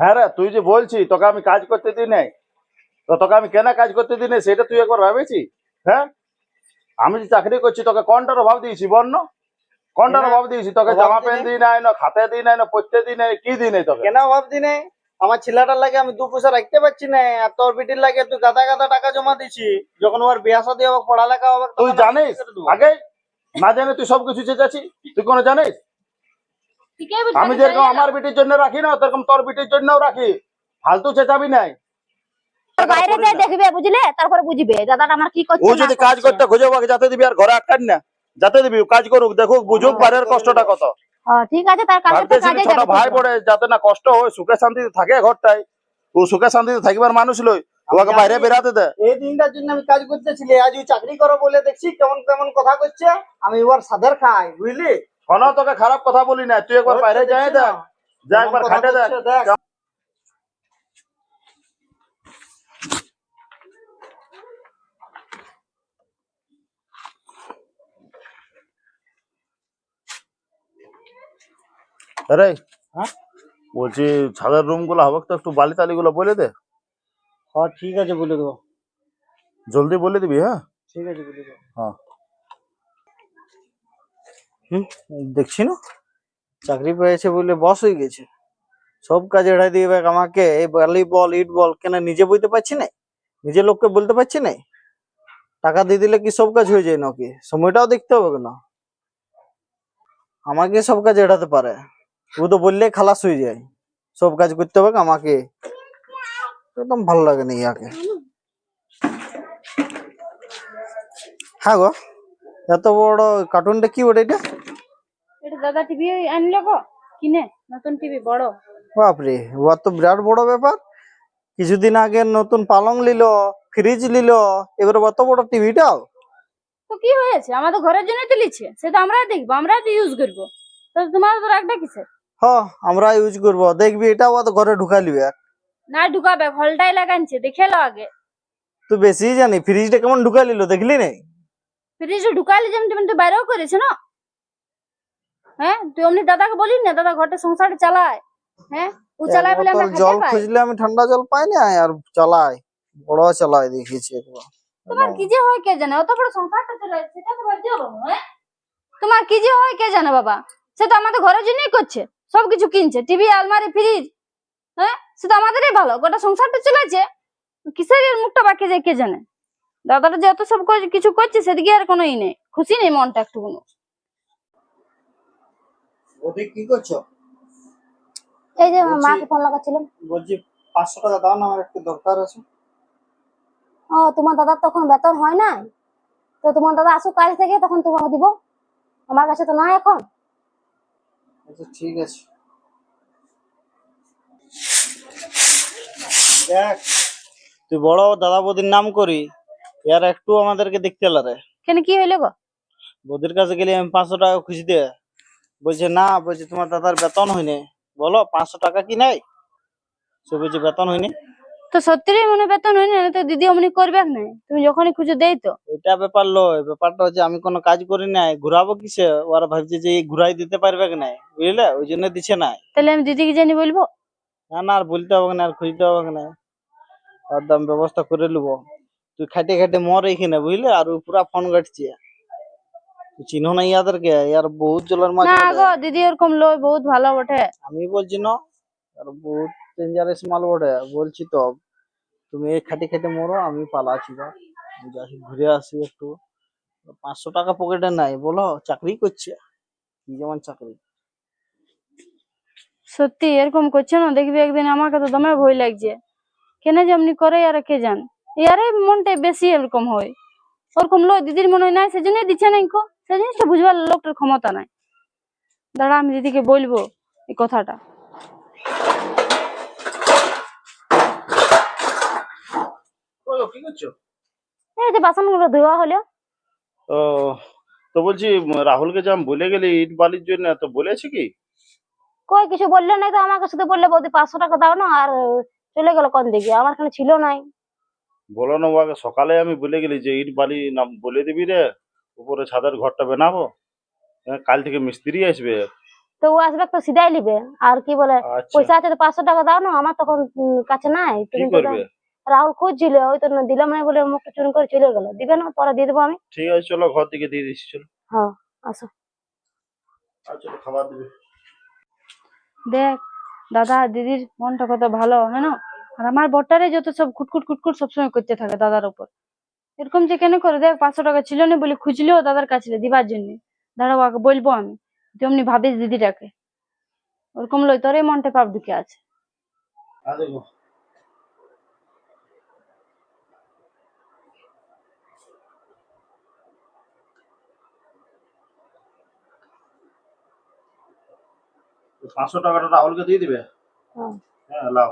হ্যাঁ রে তুই যে বলছি তোকে আমি কাজ করতে দিই নাই। তো তোকে আমি কেন কাজ করতে দিই নাই সেটা তুই একবার ভেবেছি? হ্যাঁ? আমি যে চাকরি করছি তোকে কোনটার অভাব দিয়েছি বর্ণ। কোনটার অভাব দিয়েছি তোকে জামা প্যান্ট দিই নাই না খাতে দিই নাই না পড়তে দিই নাই কি দিই নাই তোকে? কেন দিই নাই? আমার ছেলেটার লাগে আমি দু পয়সা রাখতে পারছি না আর তোর বিটির লাগে তুই গাদা গাদা টাকা জমা দিছি যখন ওর বিয়া শাদী হবে পড়ালেখা হবে তুই জানিস? আগে? না জানে তুই সবকিছু চেঁচাচ্ছি তুই কোনো জানিস? আমি যেরকম আমার বিটির জন্য রাখি না সেরকম তোর বিটির জন্যও রাখি। ফালতু চেঁচাবি নাই। বাইরে যাই দেখবে বুঝলে? তারপরে বুঝবে দাদাটা আমার কি করছে ও যদি কাজ করতে খুঁজে পাকে যাতে দিবি আর ঘরে আটকান না। যাতে দিবি কাজ করুক দেখুক বুঝুক বাইরের কষ্টটা কত। হ্যাঁ, ঠিক আছে তার কাছে কাজে ছোট ভাই পড়ে যাতে না কষ্ট হয় সুখে শান্তিতে থাকে ঘরটায়। ও সুখে শান্তিতে থাকিবার মানুষ লই ওকে বাইরে বেরাতে দে। এই দিনটার জন্য আমি কাজ করতেছিলি আজ ওই চাকরি করো বলে দেখছি কেমন কেমন কথা করছে আমি ওর সাদের খাই বুঝলি? কোনো তোকে খারাপ কথা বলি না তুই একবার বাইরে যাই দেখ। যা একবার খাটে দেখ। আরে হ্যাঁ? বলছি ছাদের রুমগুলো হবে তো একটু বালি টালি গুলো বলে দে। হ্যাঁ ঠিক আছে বলে দেবো। জলদি বলে দিবি হ্যাঁ? ঠিক আছে বলে দেবো। হ্যাঁ। হুম, দেখছি না। চাকরি পেয়েছে বলে বস হয়ে গেছে। সব কাজ এড়াই দিবে আমাকে। এই বালি বল, ইট বল, কেন নিজে বইতে পারছি না নিজে লোককে বলতে পারছি না টাকা দিয়ে দিলে কি সব কাজ হয়ে যায় নাকি? সময়টাও দেখতে হবে না আমাকে সব কাজ এড়াতে পারে। ও তো বললে খালাস হয়ে যায়। সব কাজ করতে হবে আমাকে? একদম ভালো লাগে না ইয়াকে। হ্যাঁ গো, এত বড় কার্টুনটা কি ওটা এটা? দাদা টিভি আনলো গো কিনে নতুন টিভি বড়। বাপরে ওর তো বিরাট বড় ব্যাপার। কিছুদিন আগে নতুন পালং নিল ফ্রিজ নিল এবারে অত বড় টিভিটাও তো কি হয়েছে? আমাদের ঘরের জন্য তো লিছে সেটা আমরাই দেখব আমরাই তো ইউজ করব। তো তোমার তো রাখবে কিসে হ আমরা ইউজ করব দেখবি এটাও তো ঘরে ঢুকাই লিবে না ঢুকাবে হলটাই লাগানছে দেখে লো আগে। তুই বেশি জানি ফ্রিজটা কেমন ঢুকাই লিল দেখলি নাই ফ্রিজ ঢুকাইলে যেমন তেমন তুই বাইরেও করেছে না? হ্যাঁ? তুই অমনি দাদাকে বলি না? দাদা ঘরটা সংসার চালায়। হ্যাঁ? ও চালায় বলে আমরা জল খুঁজলে আমি ঠান্ডা জল পাই না আর চালাই বড় দেখিছি একবার। তোমার কি যে হয় কে জানে? অত বড় সংসারটা চালায় সেটা তো বাদ বাবু হ্যাঁ? তোমার কি যে হয় কে জানে বাবা? সে তো আমাদের ঘরের জন্যই করছে সবকিছু কিনছে টিভি আলমারি ফ্রিজ হ্যাঁ? সে তো আমাদেরই ভালো গোটা সংসারটা চলেছে কিসের মুখটা বাকি যায় কে জানে? দাদাটা যে অত সব কিছু করছে সেদিকে আর কোনো ই নেই। খুশি নেই মনটা একটু ওদিক কি করছ? এই যে বলছি- মাকে ফোন লাগাচ্ছিলাম। বলছি পাঁচশো টাকা দাও না আমার একটু দরকার আছে। ও তোমার দাদার তখন বেতন হয় না তো তোমার দাদা আসুক কাজ থেকে তখন তোমাকে দিব। আমার কাছে তো নাই এখন। আচ্ছা ঠিক আছে। দেখ তুই বড় দাদা বৌদির নাম করি এর একটু আমাদেরকে দেখতে লারে কেন কি হইল গো? বৌদির কাছে গেলে আমি পাঁচশো টাকা খুঁজি দে বলছে না বলছে তোমার দাদার বেতন হয়নি। বলো পাঁচশো টাকা কি নাই? সে বলছে বেতন হয়নি। তো সত্যিই মনে বেতন হয়নি না তো দিদি অমনি করবে না তুমি যখনই খুঁজে দেই তো। এটা ব্যাপার লয় ব্যাপারটা হচ্ছে আমি কোনো কাজ করি নাই ঘুরাবো কিসে? ওরা ভাবছে যে ঘুরাই দিতে পারবে কি নাই বুঝলে? ওই জন্য দিচ্ছে নাই। তাহলে আমি দিদিকে জানি বলব? না না আর বলতে হবে না আর খুঁজতে হবে না আর দাম ব্যবস্থা করে নেব তুই খাটে খাটে মর এখানে বুঝলে? আর ও পুরা ফোন কাটছে তুই চিনো না ইয়াদেরকে ইয়ার বহুত জলের মাছ না গো দিদি ওরকম লয় বহুত ভালো বটে। আমি বলছি না আর বহুত ডেঞ্জারাস মাল বটে। বলছি তো তুমি খাটে খাটে মরো আমি বা আমি যাচ্ছি ঘুরে আসি একটু। পাঁচশো টাকা পকেটে নাই বলো চাকরি করছে? কি যেমন চাকরি। সত্যি এরকম করছে না দেখবি একদিন আমাকে তো দমে ভয় লাগছে। কেন যে এমনি করে আর কে জান? ইয়ারে মনটা বেশি এরকম হয়। ওরকম লয় দিদির মনে হয় নাই সেজন্যই দিচ্ছে নাই কো। সেই জিনিসটা বুঝবার লোকটার ক্ষমতা নাই। দাঁড়া আমি দিদিকে বলব এই কথাটা। কি করছ? এই যে বাসনগুলো ধোয়া হলো। ও তো বলছি রাহুলকে যে আমি বলে গেলি ইট বালির জন্য তো বলেছে কি? কই কিছু বলল নাই তো আমাকে শুধু বললে বৌদি পাঁচশো টাকা দাও না আর চলে গেল কোন দিকে? আমার এখানে ছিল নাই। বলো না ওকে সকালে আমি বলে গেলি যে ইট বালি নাম বলে দিবি রে। উপরে ছাদের ঘরটা বানাবো? হ্যাঁ, কাল থেকে মিস্ত্রি আসবে। তো ও আসবে তো সিধাই নিবে। আর কি বলে আচ্ছা। পয়সা আছে তো পাঁচশো টাকা দাও না আমার তখন কাছে নাই। তুমি করবে? রাহুল খুঁজছিল ওই তো না দিলাম না বলে মুখটা চুরি করে চলে গেল। দিবে না পরে দিয়ে দেবো আমি। ঠিক আছে চলো ঘর থেকে দিয়ে দিচ্ছি চলো। হ্যাঁ আসো। চলো খাবার দিবে। দেখ দাদা দিদির মনটা কত ভালো হ্যাঁ আর আমার বট্টারে যত সব খুটখুট খুটখুট সবসময় করতে থাকে দাদার উপর। এরকম যে কেন করে? দেখ পাঁচশো টাকা ছিল না বলে খুঁজলেও দাদার কাছে দিবার জন্য। দাঁড়াও আগে বলব আমি। তুই এমনি ভাবিস দিদিটাকে। ওরকম লই তোর এই মনটা পাপ ঢুকে আছে। পাঁচশো টাকাটা রাহুলকে দিয়ে দিবে? হ্যাঁ। হ্যাঁ লাও।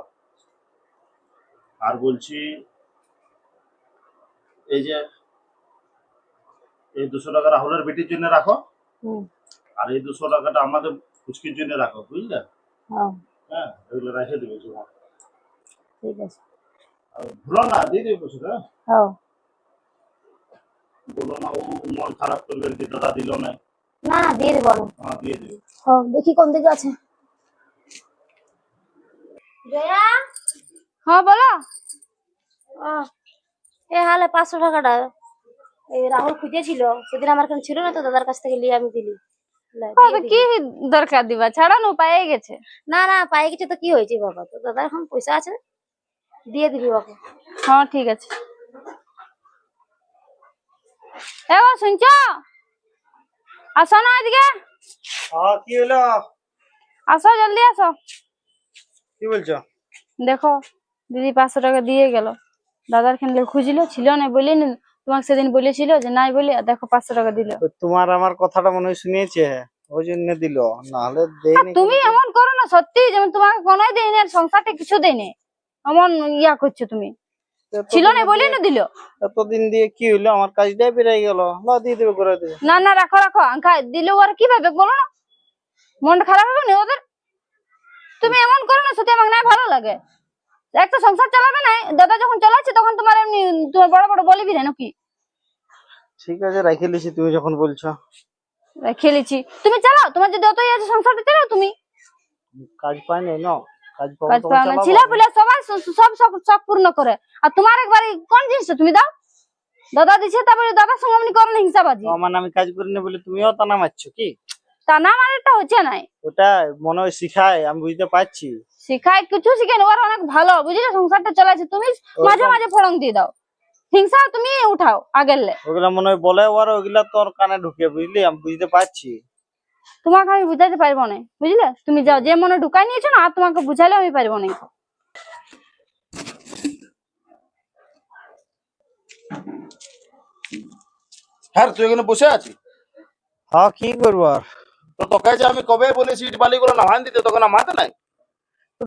আর বলছি এই যে এই দুশো টাকা রাহুলের বেটির জন্য রাখো। আর এই দুশো টাকাটা আমাদের ফুচকির জন্য রাখো বুঝলে? হ্যাঁ। হ্যাঁ এগুলো রেখে দেবে জমা। ঠিক আছে। ভুলো না দিয়ে দেবে পয়সাটা হ্যাঁ? বলো না ও মন খারাপ করবে যে দাদা দিল না। না না দিয়ে দেবো হ্যাঁ দিয়ে দেবে। হ্যাঁ দেখি কোন দিকে আছে। জয়া? হ্যাঁ বলো। এ হালে পাঁচশো টাকাটা। এই রাহুল খুঁজেছিল সেদিন আমার কাছে ছিল না তো দাদার কাছ থেকে নিয়ে আমি দিলি। কি দরকার দিবা? ছাড়ানো পায়ে গেছে। না না পায়ে গেছে তো কি হয়েছে বাবা? তো দাদা এখন পয়সা আছে দিয়ে দিবি বাবা। হ্যাঁ ঠিক আছে। এ ও শুনছ? আসো না এদিকে। হ্যাঁ কি হলো? আসো জলদি আসো। কি বলছো? দেখো দিদি পাঁচশো টাকা দিয়ে গেল। দাদার খানলে খুঁজলো ছিল না বলি না তোমাকে সেদিন বলেছিল যে নাই বলি আর দেখো পাঁচশো টাকা দিল। তোমার আমার কথাটা মনে হয় শুনিয়েছে? ওই জন্য দিল। নাহলে দেয়নি তুমি এমন করো না সত্যি যেমন তোমাকে কোনোই দেয়নি আর সংসারটা কিছু দেয়নি। এমন ইয়া করছ তুমি। এতদিন ছিল না বলি দিয়ে- না দিল। এতদিন দিয়ে কি হইল? আমার কাজটাই বেরিয়ে গেল। না দিয়ে দেবে করে দেবে। না না রাখো রাখো আঙ্কা দিলে ওরা কি ভাবে বলো না? মনটা খারাপ হবে না ওদের? তুমি এমন করো না সত্যি আমাকে না ভালো লাগে। একটা সংসার চালাবে না? দাদা যখন চালাচ্ছে তখন তোমার বড় বড় বলিবি না নাকি? ঠিক আছে রেখে লিছি তুমি যখন বলছো। খেলেছি তুমি চালাও তোমার যদি অতই আছে সংসারটা চালাও তুমি। কাজ পাই নাই না? কাজ পাও না। ছিলা পেলে সবাই স- সব সব পূর্ণ করে। আর তোমার একবার কোন জিনিস তুমি দাও? দাদা দিছে তারপরে দাদার সঙ্গে আপনি করেন হিংসাবাজি। তো আমার নামে কাজ করিনি বলে তুমিও তা নামাচ্ছ কি? তা না মানে এটা হচ্ছে নাই। ওটা মনে হয় শিখায় আমি বুঝতে পারছি। শিখায় কিছু শিখেন ওর অনেক ভালো। বুঝলে সংসারটা চালাচ্ছে তুমি মাঝে মাঝে ফড়ং দিয়ে দাও। হিংসা তুমি উঠাও আগেরলে ওগুলা মনে হয় বলে ওর ওগুলা তোর কানে ঢুকে বুঝলি? আমি বুঝতে পারছি। তোমাকে আমি বুঝাতে পারব না বুঝলে? তুমি যাও যে মনে ঢুকাই নিয়েছো না আর তোমাকে বুঝালে আমি পারব না। হ্যাঁ তুই এখানে বসে আছিস? হ্যাঁ কি করব আর? তো তোকে যে আমি কবে বলেছি ইট বালিগুলো নামান দিতে তোকে নামাতে নাই?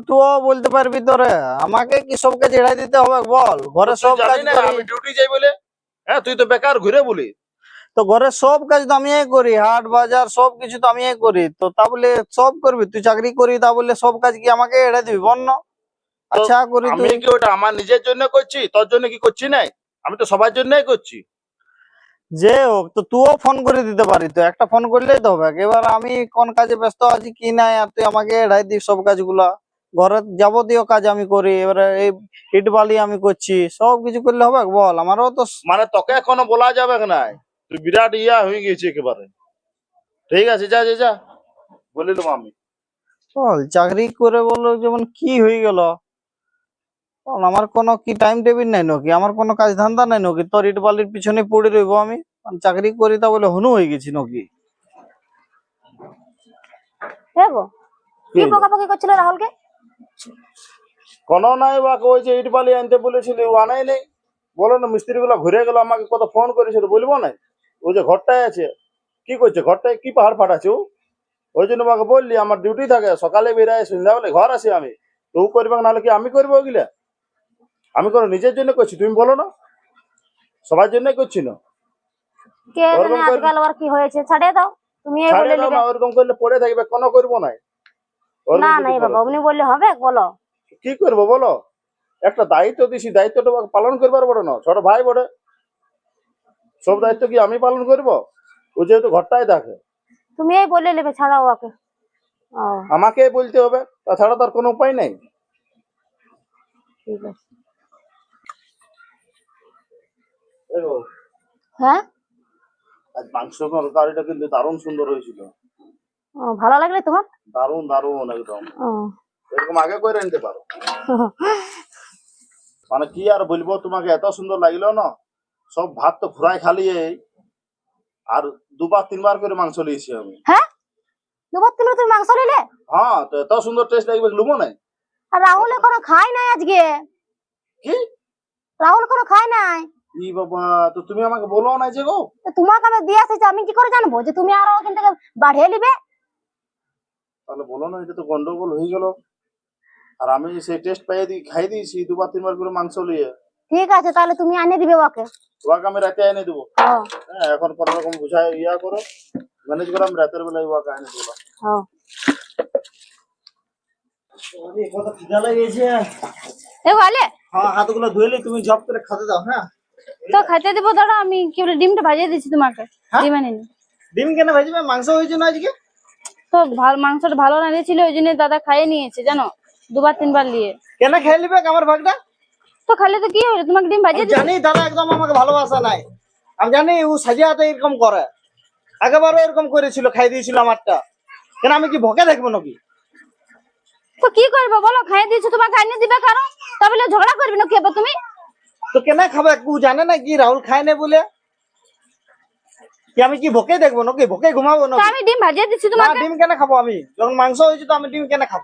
তুইও বলতে পারবি তোরে। আমাকে কি সব কাজ এড়াই দিতে হবে? বল ঘরে সব কাজ আমি ডিউটি যাই বলে। হ্যাঁ তুই তো বেকার ঘুরে বলি। তো ঘরে সব কাজ তো আমিই করি হাট বাজার সব কিছু তো আমিই করি। তো তা বলে সব করবি? তুই চাকরি করি তা বলে সব কাজ কি আমাকে এড়াই দিবি? বন্য আচ্ছা করি আমি কি ওটা আমার নিজের জন্য করছি? তোর জন্য কি করছি নাই? আমি তো সবার জন্যই করছি। যে হোক তো তুইও ফোন করে দিতে পারি তো একটা ফোন করলেই তো হবে। এবার আমি কোন কাজে ব্যস্ত আছি কি নাই আর তুই আমাকে এড়াই দিস সব কাজগুলা। ঘরের যাবতীয় কাজ আমি করি এবারে এই ইট বালি আমি করছি সব কিছু করলে হবে বল আমারও তো মানে তোকে এখনও বলা যাবে না তুই বিরাট ইয়া হয়ে গেছি একেবারে। ঠিক আছে যা যা যা বলিলাম আমি। চল চাকরি করে বলল যেমন কি হয়ে গেল? আমার কোনো কি টাইম টেবিল নাই নাকি? আমার কোনো কাজ ধান্দা নাই নাকি? তোর ইট বালির পিছনে পড়ে রইবো আমি। আমি চাকরি করি তা বলে হনু হয়ে গেছি নাকি? দেখো কি বকাবকি করছিল রাহুলকে? কোনো নাই বা ওই যে ইট বালি আনতে বলেছিলি ও আনাই নেই। বলো না মিস্ত্রি গুলো ঘুরে গেল আমাকে কত ফোন করেছিল বলব না? ওই যে ঘরটায় আছে। কি করছে? ঘরটায় কি পাহাড় ফাটাচ্ছে ও? ওই জন্য আমাকে বললি আমার ডিউটি থাকে সকালে বেরায় সন্ধ্যাবেলা ঘর আসি আমি। তো ও করবে নাহলে কি আমি করব ওগুলা? আমি কোনো নিজের জন্য করছি তুমি বলো না। সবার জন্যই করছি না। কে জানে আজকাল ওর কি হয়েছে? ছাড়িয়ে দাও। তুমি এই বলে নিবে ওরকম করলে পড়ে থাকবে কোনো করব না। না না বাবা অমনি বললে হবে? বলো। কি করব বলো? একটা দায়িত্ব দিছি দায়িত্বটা পালন করবার বড় না ছোট ভাই বড়। সব দায়িত্ব কি আমি পালন করব? ও যেহেতু ঘরটায় থাকে তুমি এই বলে নেবে ছাড়াও ওকে। আমাকে বলতে হবে তাছাড়া তার কোনো উপায় নেই। ঠিক আছে দেখো হ্যাঁ? মাংস তরকারিটা কিন্তু দারুণ সুন্দর হয়েছিল। ভালো লাগলে তোমার? দারুণ দারুণ একদম। এরকম আগে করে নিতে পারো। মানে কি আর বলব তোমাকে এত সুন্দর লাগল না? সব ভাত তো ফুরাই খালি আর দুবার তিনবার করে মাংস নিয়েছি আমি। হ্যাঁ? দুবার তিনবার তুমি মাংস নিলে? হ্যাঁ তো এত সুন্দর টেস্ট লাগবে লুবো নাই? আর রাহুল এখনও খায় নাই আজকে? কি? রাহুল এখনও খায় নাই? ই বাবা তো তুমি আমাকে বলো না যে গো। তোমাকে আমি দিয়ে আসেছি আমি কি করে জানব যে তুমি আরও ওখান থেকে বাড়িয়ে নিবে? তাহলে বলো না এটা তো গন্ডগোল হয়ে গেল। আর আমি সেই টেস্ট পাইয়ে দিই খাই দিয়েছি দুবার তিনবার করে মাংস নিয়ে ঠিক আছে তাহলে তুমি আনে দিবে ওকে। ওয়াকে আমি রাতে এনে দেবো। হ্যাঁ এখন কোনো রকম বুঝায় ইয়া করো। ম্যানেজ করে আমি রাতের বেলায় ওয়াকে এনে দেবো। এ ভালে হ্যাঁ হাতগুলো ধুইলে তুমি জব করে খাতে দাও হ্যাঁ। তো খাইতে দিব দাঁড়া আমি কি বলে ডিমটা ভাজিয়ে দিচ্ছি তোমাকে। হ্যাঁ? ডিম এনে নি। ডিম কেন ভেজবে? মাংস হয়েছে না আজকে? তো ভালো মাংসটা ভালো না ছিল ওই জন্য দাদা খাইয়ে নিয়েছে জানো? দুবার তিনবার নিয়ে কেন খেয়ে নিবে আমার ভাগটা? তো খাইলে তো কি হলো তোমাকে ডিম ভাজিয়ে জানি দাদা একদম আমাকে ভালোবাসা নাই। আমি জানি ও সাজিয়াতে এরকম করে। আগেবারও এরকম করেছিল খাই দিয়েছিল আমারটা। কেন আমি কি ভকে দেখব নাকি? তো কি করব বলো খাইয়ে দিয়েছ তোমাকে আনিয়ে দিবে কারণ তা বলে ঝগড়া করবে না কি তুমি? তো কেন খাবে? ও জানে না কি রাহুল খায় না বলে? কি আমি কি ভকে দেখব নাকি ভকে ঘুমাবো আমি ডিম ভাজিয়ে দিচ্ছি তোমাকে। ডিম কেন খাব আমি? যখন মাংস হয়েছে তো আমি ডিম কেন খাব?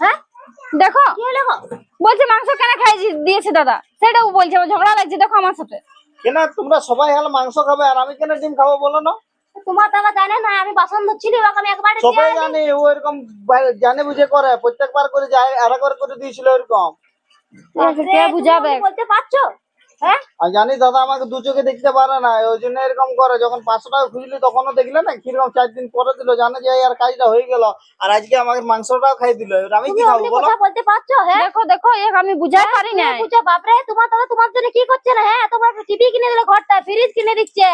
হ্যাঁ দেখো বলছে মাংস কেন খাই দিয়েছে দাদা। সেটাও বলছে ঝগড়া লাগছে দেখো আমার সাথে। কেন তোমরা সবাই হলে মাংস খাবে আর আমি কেন ডিম খাব বলো না? তোমার জানে না আমি বাসন ধরছিলি ওকে আমি একবার সবাই জানে ও এরকম জানে বুঝে করে প্রত্যেকবার করে যায় আর একবার করে দিয়েছিল এরকম। কে বুঝাবে? বলতে পারছ? হ্যাঁ? জানি দাদা আমাকে দু চোখে দেখতে পারে না ওই জন্য এরকম করে যখন পাঁচশো টাকা খুঁজলি তখনও দেখলে না কীরকম চার দিন পরে দিল জানে যে আর কাজটা হয়ে গেল আর আজকে আমাকে মাংসটাও খাই দিল আমি কি খাব বলো? কথা বলতে পারছ হ্যাঁ? দেখো দেখো এক আমি বুঝাই পারি না বুঝছ বাপরে তোমার দাদা তোমার জন্য কি করছে না? হ্যাঁ তোমার টিভি কিনে দিল ঘরটা ফ্রিজ কিনে দিচ্ছে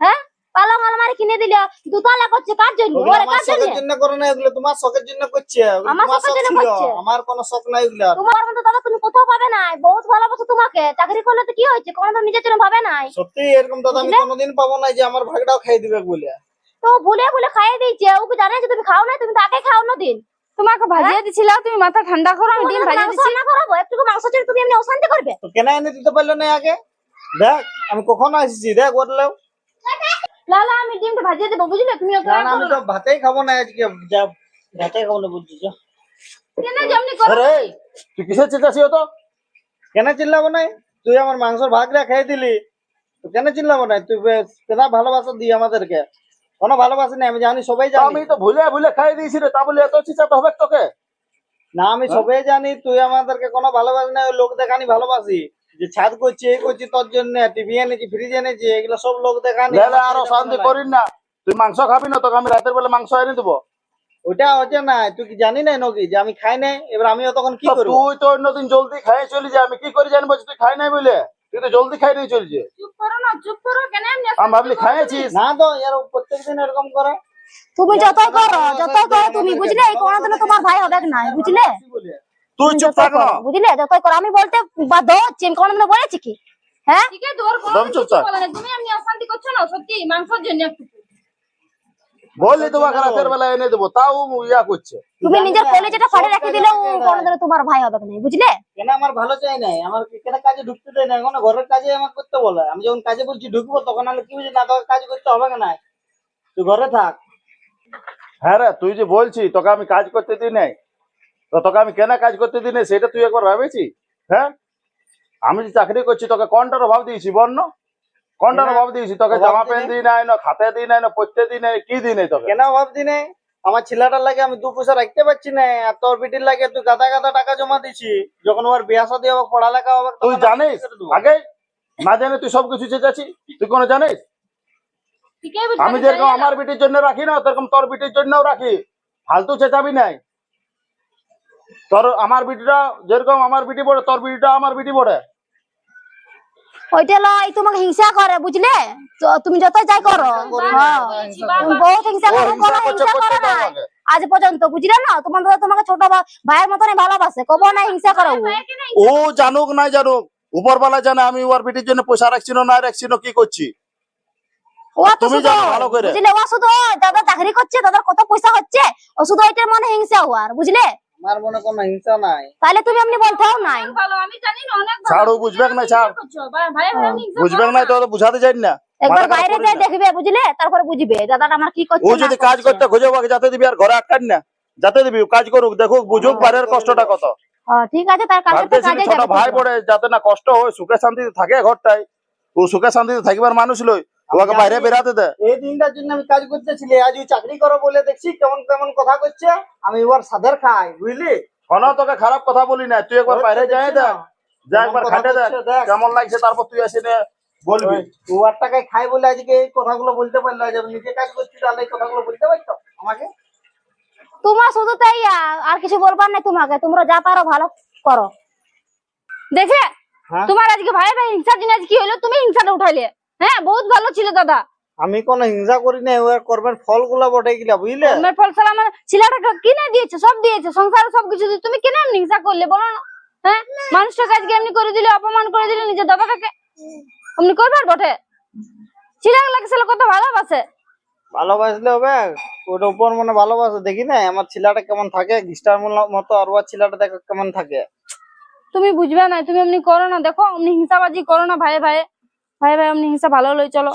হ্যাঁ? পালং আলমারি কিনে দিল। দুতলা করছে কার জন্য? ওরে আমার কার জন্য শখের জন্য? করে না এগুলো তোমার শখের জন্য করছে। আমার শখের জন্য করছে। আমার কোনো শখ নাই ওগুলো তোমার মতো দাদা তুমি কোথাও পাবে না। বহুত ভালোবাসো তোমাকে। চাকরি করলে তো কি হয়েছে? কোনো তো নিজের জন্য ভাবে নাই। সত্যি এরকম দাদা আমি কোনোদিন পাবো না যে আমার ভাগটাও খাই দিবে বলে। তো ভুলে ভুলে খাইয়ে দিয়েছে। ওকে জানে যে তুমি খাও না তুমি তো আগে খাও দিন। তোমাকে ভাজিয়ে দিছিল তুমি মাথা ঠান্ডা করো আমি ডিম ভাজিয়ে দিচ্ছি না করাবো? একটু মাংস ছেড়ে তুমি এমনি অশান্তি করবে? তো কেন এনে দিতে পারল না আগে? দেখ আমি কখনো এসেছি দেখ বললেও লালা আমি ডিমটা ভাজিয়ে দেবো বুঝলে? তুমি ওকে না না, আমি তো ভাতেই খাব না আজকে যা ভাতেই খাব না কেন যেমনি করো। আরে তুই কিসের চেঁচাছি তো কেন চিল্লাবো নাই? তুই আমার মাংসের ভাগটা খেয়ে দিলি। তো কেন চিল্লাবো নাই? তুই কেনা ভালোবাসা দি আমাদেরকে। কোনো ভালোবাসা নেই আমি জানি সবাই জানি। আমি তো ভুলে ভুলে খাই দিয়েছি রে তা বলে এত চেঁচাতে হবে তোকে? না আমি সবাই জানি তুই আমাদেরকে কোনো ভালোবাসা নেই ওই লোক দেখানি ভালোবাসি। যে ছাদ করছি এই করছি তোর জন্য টিভি এনেছি ফ্রিজ এনেছি এগুলো সব লোক দেখানি। লেলে আরও শান্তি করিস না। তুই মাংস খাবি না তোকে আমি রাতের বেলা মাংস এনে দেবো। ওটা হচ্ছে না তুই কি জানি না নাকি যে আমি খাই নাই এবার আমিও তখন কি তো তুই তো অন্যদিন জলদি খাই চলে যা আমি কি করে জানব যে তুই খাই নাই বলে? তুই তো জলদি খাই নিয়ে চলছে চুপ করো না চুপ করো কেন এমনি আমি ভাবলি খাইয়েছিস? না তো এর প্রত্যেকদিন এরকম করে। তুমি যতই করো যতই করো তুমি বুঝলে এই কোনোদিন তোমার ভাই হবে না বুঝলে? তুই চুপ থাক না। বুঝলে? যতই করো আমি বলতে আমি কোনোদিন বলেছি কি? হ্যাঁ? ঠিক আছে ওর কোনো চুপ থাক। বলে তুমি এমনি অশান্তি করছ না? সত্যি মাংসের জন্য একটু বললি তোমাকে রাতের বেলা। এনে দেবো তাও ইয়া করছে। তুমি নিজের কলেজটা ফাড়ে রেখে কোনোদিন তোমার ভাই হবে না বুঝলে? কেন আমার ভালো চাই নাই? আমার কেন কাজে ঢুকতে দেয় না এখন ঘরের কাজে আমার করতে বলে। আমি যখন কাজে বলছি ঢুকবো তখন আমি কি বুঝি না তোকে কাজ করতে হবে না। তুই ঘরে থাক। হ্যাঁ রে তুই যে বলছি তোকে আমি কাজ করতে দিই নাই। তোকে আমি কেনা কাজ করতে দিনে সেটা তুই একবার ভাবেছি? হ্যাঁ? আমি যে চাকরি করছি তোকে কোনটার অভাব দিয়েছি বর্ণ? কোনটার অভাব দিয়েছি? তোকে জামা প্যান্ট দিই নাই না খাতে দিই নাই না পড়তে দিই নাই কি দিই নাই তোকে? কেন ভাবছি না আমার ছেলেটার লাগে আমি দু পয়সা রাখতে পারছি না। আর তোর বিটির লাগে তুই গাদা গাদা টাকা জমা দিছি যখন ওর বিয়া শাদী হবে পড়ালেখা হবে তুই জানিস? আগে? না জানে তুই সবকিছু চেঁচাছি তুই কোনো জানিস? আমি যেরকম আমার বিটির জন্য রাখি না সেরকম তোর বিটির জন্যও রাখি। ফালতু চেঁচাবি নাই। তোর আমার বিটিটা যেরকম আমার বিটি পড়ে তোর বিটিটা আমার বিটি পড়ে। ওইটা লয় তোমাকে হিংসা করে বুঝলে? তুমি যত যাই করো হ্যাঁ। বহুত হিংসা করো হিংসা কোনো হিংসা করতে করো না আজ পর্যন্ত বুঝলে না? তোমার দাদা তোমাকে ছোট ভাইয়ের মতনই ভালোবাসে কবো না হিংসা করো ও। জানুক না জানুক উপরবেলা জানে আমি ওর বেটির জন্য পয়সা রাখছি না না রাখছি না কি করছি? ও তুমি শুধু জানো ভালো করে। বুঝলে ও শুধু দাদা চাকরি করছে দাদার কত পয়সা হচ্ছে ও শুধু ওইটার মনে হিংসা হওয়ার বুঝলে? আমার মনে কোনো হিংসা নাই। তাহলে তুমি এমনি বলতেও নাই। ভালো আমি জানি না অনেক ভালো। ছাড় ও না ছাড়। করছ, ভাই ভাই ভাই আমি হিংসা বুঝবে করো না। তো বুঝাতে যাই না। একবার বাইরে যাই দেখবে বুঝলে? তারপরে বুঝবে। দাদাটা আমার কি করছে ও যদি কাজ করতে খুঁজে যাতে দিবি আর ঘরে আটকান না। যাতে দিবি কাজ করুক দেখুক বুঝুক বাইরের কষ্টটা কত। ঠিক আছে তার তো কাজে যাবে ভাই। পড়ে যাতে না কষ্ট হয় সুখে শান্তিতে থাকে ঘরটাই ও সুখে শান্তিতে থাকিবার মানুষ লই। ওকে বাইরে বেরাতে দে। এই দিনটার জন্য আমি কাজ করতেছিলি আজ ওই চাকরি করো বলে দেখছি কেমন কেমন কথা করছে আমি এবার সাদের খাই বুঝলি? কোনো তোকে খারাপ কথা বলি না তুই একবার বাইরে যাই দেখ যা একবার খাটে দেখ। কেমন লাগছে তারপর তুই এসে নে বলবি। টাকায় খাই বলে আজকে এই কথাগুলো বলতে পারল যে আমি নিজে কাজ করছি তাহলে এই কথাগুলো বলতে পারতো আমাকে? তোমার শুধু তাই আর কিছু বলবার নাই তোমাকে। তোমরা যা পারো ভালো করো। দেখে? হ্যাঁ? তোমার আজকে ভাই ভাই হিংসা জিনিস কি হলো তুমি হিংসাটা উঠাইলে। হ্যাঁ বহুত ভালো ছিল দাদা। আমি কোন হিংসা করি না ওর কর্মের ফলগুলো বটে গিলা বুঝলে? ফল ফলসাল আমার ছেলেটাকে কিনে দিয়েছে সব দিয়েছে সংসারে সবকিছু দিয়ে তুমি কেন এমনি হিংসা করলে বলো না? হ্যাঁ? মানুষটাকে আজকে এমনি করে দিলে অপমান করে দিলে নিজের দাদাটাকে এমনি করবার বটে? ছেলেকে লাগে ছেলে কত ভালোবাসে? ভালোবাসলে হবে ওটা উপর মনে ভালোবাসে দেখি না আমার ছেলেটা কেমন থাকে গিস্টার মতো আর ওর ছেলেটা দেখো কেমন থাকে। তুমি বুঝবে না তুমি এমনি করো না দেখো এমনি হিংসাবাজি করো না ভাই ভাই ভাই ভাই অমনি হিসাব ভালো লই চলো।